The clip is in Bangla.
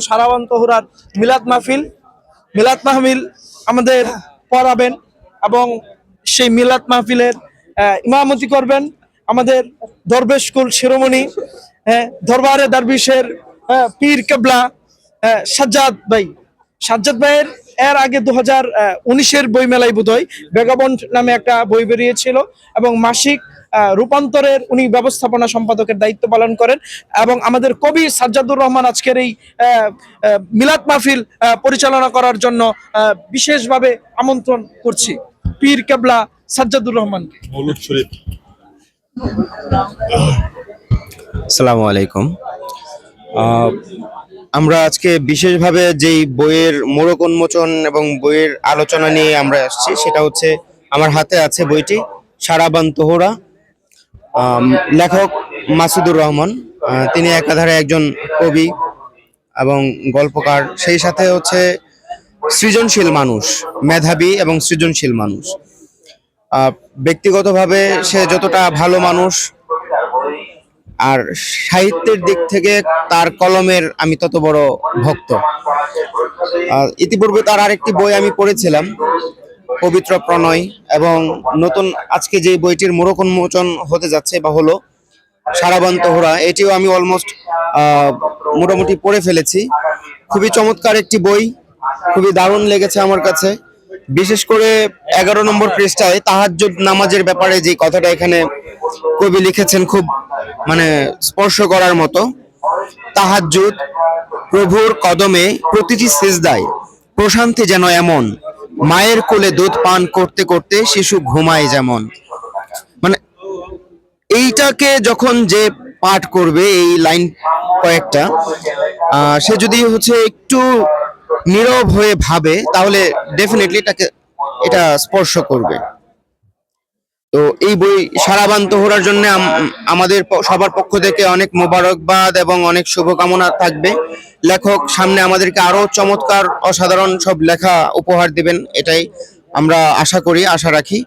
সারাবন্ত হুরার মিলাদ মাহফিল মিলাদ মাহফিল আমাদের পড়াবেন এবং সেই মিলাদ মাহফিলের ইমামতি করবেন আমাদের দরবেশ স্কুল শিরোমণি হ্যাঁ, দরবারে দারবিশের আহ, পীর কেবলা আহ, সাজ্জাদ ভাই। সাজ্জাদ ভাইয়ের এর আগে দু হাজার উনিশের বই মেলায় বোধহয় বেগাবন্ড নামে একটা বই বেরিয়েছিল এবং মাসিক রূপান্তরের উনি ব্যবস্থাপনা সম্পাদকের দায়িত্ব পালন করেন এবং আমাদের কবি সাজ্জাদুর রহমান আজকের এই আহ, আহ, মিলাদ মাহফিল আহ, পরিচালনা করার জন্য আহ, বিশেষভাবে আমন্ত্রণ করছি পীর কেবলা সাজ্জাদুর রহমানকে। শরীফ। আসসালামু আলাইকুম। আহ, আমরা আজকে বিশেষভাবে যেই বইয়ের মোড়ক উন্মোচন এবং বইয়ের আলোচনা নিয়ে আমরা আসছি সেটা হচ্ছে আমার হাতে আছে বইটি সারাবান তোহরা। লেখক মাসুদুর রহমান তিনি একাধারে একজন কবি এবং গল্পকার। সেই সাথে হচ্ছে সৃজনশীল মানুষ, মেধাবী এবং সৃজনশীল মানুষ। ব্যক্তিগতভাবে সে যতটা ভালো মানুষ, আর সাহিত্যের দিক থেকে তার কলমের আমি তত বড় ভক্ত। ইতিপূর্বে তার আরেকটি বই আমি পড়েছিলাম পবিত্র প্রণয় এবং নতুন আজকে যে বইটির মোড়ক উন্মোচন হতে যাচ্ছে বা হলো সারাবান তোহরা এটিও আমি অলমোস্ট মোটামুটি পড়ে ফেলেছি। খুবই চমৎকার একটি বই, খুবই দারুণ লেগেছে আমার কাছে। বিশেষ করে এগারো নম্বর পৃষ্ঠায় তাহাজ্জুদ নামাজের ব্যাপারে যে কথাটা এখানে কবি লিখেছেন খুব মানে স্পর্শ করার মতো, তাহাজ্জুদ প্রভুর কদমে প্রতিটি সিজদায় প্রশান্তি যেন এমন মায়ের কোলে দুধ পান করতে করতে শিশু ঘুমায় যেমন। মানে এইটাকে যখন যে পাঠ করবে, এই লাইন কয়েকটা সে যদি হচ্ছে একটু নীরব হয়ে ভাবে, তাহলে ডেফিনেটলি এটাকে এটা স্পর্শ করবে। তো এই বই সারাবান তোহরার জন্য আমাদের সবার পক্ষ থেকে অনেক মোবারকবাদ এবং অনেক শুভকামনা থাকবে। লেখক সামনে আমাদেরকে আরও চমৎকার, অসাধারণ সব লেখা উপহার দিবেন, এটাই আমরা আশা করি, আশা রাখি।